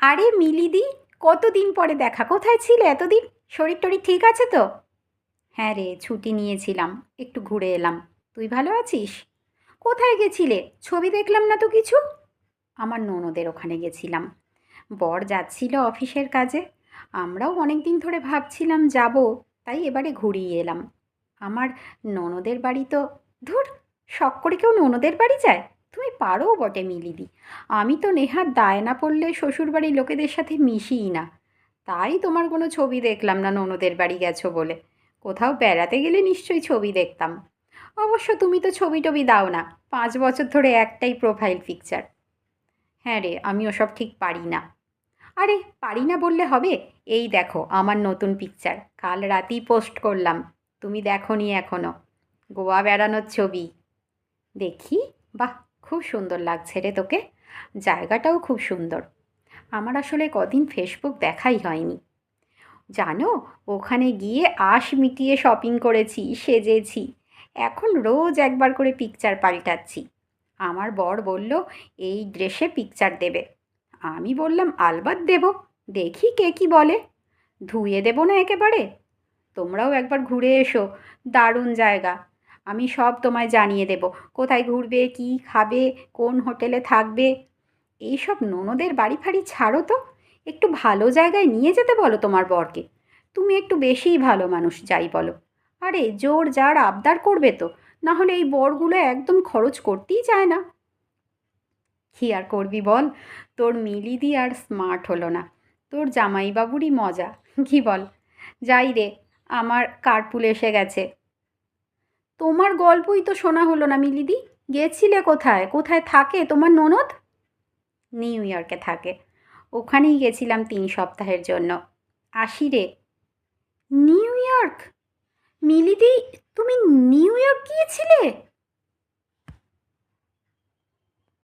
আরে মিলিদি কতদিন পরে দেখা? কোথায় ছিলে এতদিন? শরীর টরীর ঠিক আছে তো? হ্যাঁ রে, ছুটি নিয়েছিলাম, একটু ঘুরে এলাম। তুই ভালো আছিস? কোথায় গেছিলে? ছবি দেখলাম না তো কিছু? আমার ননদের ওখানে গেছিলাম। বর যাচ্ছিল অফিসের কাজে। আমরাও অনেক দিন ধরে ভাবছিলাম যাব, তাই এবারে ঘুরিয়ে এলাম। আমার ননদের বাড়ি তো, ধুর, শখ করে কেউ ননদের বাড়ি যায়? তুমি পারো বটে মিলিদি। আমি তো নেহার দায় না পড়লে শ্বশুরবাড়ির লোকেদের সাথে মিশিই না। তাই তোমার কোনো ছবি দেখলাম না, ননদের বাড়ি গেছো বলে। কোথাও বেড়াতে গেলে নিশ্চয়ই ছবি দেখতাম। অবশ্য তুমি তো ছবি টবি দাও না, পাঁচ বছর ধরে একটাই প্রোফাইল পিকচার হ্যাঁ রে, আমি ওসব ঠিক পারি না। আরে, পারি না বললে হবে? এই দেখো, আমার নতুন পিকচার কাল রাতেই পোস্ট করলাম। তুমি দেখো নি এখনও গোয়া বেড়ানোর ছবি। দেখি? বাহ! খুব সুন্দর লাগছে রে তোকে। জায়গাটাও খুব সুন্দর। আমার আসলে কদিন ফেসবুক দেখাই হয়নি। জানো, ওখানে গিয়ে আশ মিটিয়ে শপিং করেছি, সেজেছি। এখন রোজ একবার করে পিকচার পাল্টাচ্ছি। আমার বর বলল, এই ড্রেসে পিকচার দেবে। আমি বললাম, আলবাত দেব। দেখি কে কি বলে। ধুয়ে দেবো না একেবারে? তোমরাও একবার ঘুরে এসো। দারুণ জায়গা। আমি সব তোমায় জানিয়ে দেব। কোথায় ঘুরবে, কি খাবে, কোন হোটেলে থাকবে? এইসব ননদের বাড়ি ফাড়ি ছাড়ো তো। একটু ভালো জায়গায় নিয়ে যেতে বলো তোমার বরকে। তুমি একটু বেশিই ভালো মানুষ, যাই বলো। আরে, জোর যার আবদার করবে তো। না হলে এই বরগুলো একদম খরচ করতেই চায় না। কি আর করবি বল? তোর মিলিদি আর স্মার্ট হলো না। তোর জামাইবাবুরই মজা। কি বল? যাই রে, আমার কার্পুল এসে গেছে। তোমার গল্পই তো শোনা হলো না মিলিদি গেছিলে কোথায়? কোথায় থাকে তোমার ননদ? নিউ ইয়র্কে থাকে। ওখানেই গেছিলাম তিন সপ্তাহের জন্য। আসি রে। New York? মিলিদি তুমি নিউ ইয়র্ক গিয়েছিলে?